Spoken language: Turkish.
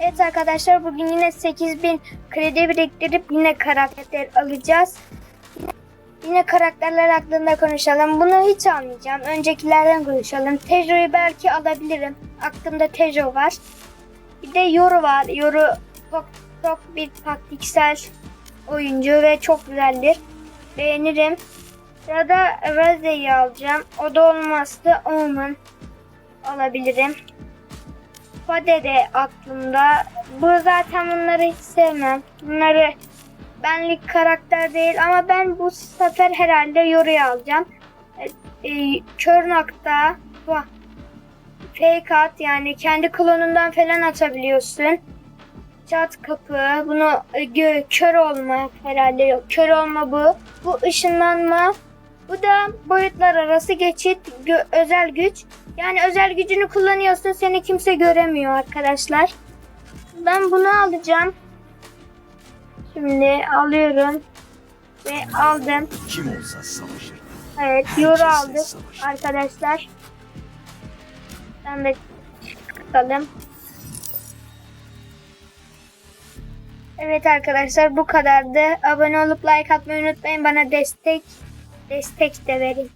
Evet arkadaşlar bugün yine 8000 kredi biriktirip yine karakter alacağız. Yine karakterler hakkında konuşalım. Bunu hiç almayacağım. Öncekilerden konuşalım. Tejo'yu belki alabilirim. Aklımda Tejo var. Bir de Yoru var. Yoru çok, çok bir taktiksel oyuncu ve çok güzeldir. Beğenirim. Ya da Rose'yi alacağım. O da olmazsa Omen alabilirim. Fade de aklımda. Bu zaten bunları hiç sevmem. Bunları benlik karakter değil ama ben bu sefer herhalde Yoru'yu alacağım. E, e, kör nokta. Fake at yani kendi klonundan falan atabiliyorsun. Çat kapı. Bunu e, gö- kör olma herhalde yok. Kör olma bu. Bu ışınlanma. Bu da boyutlar arası geçit gö- özel güç. Yani özel gücünü kullanıyorsun seni kimse göremiyor arkadaşlar. Ben bunu alacağım. Şimdi alıyorum. Ve aldım. Kim olsa savaşır. Evet yoru aldık arkadaşlar. Ben de çıkalım. Evet arkadaşlar bu kadardı. Abone olup like atmayı unutmayın. Bana destek destek de verin.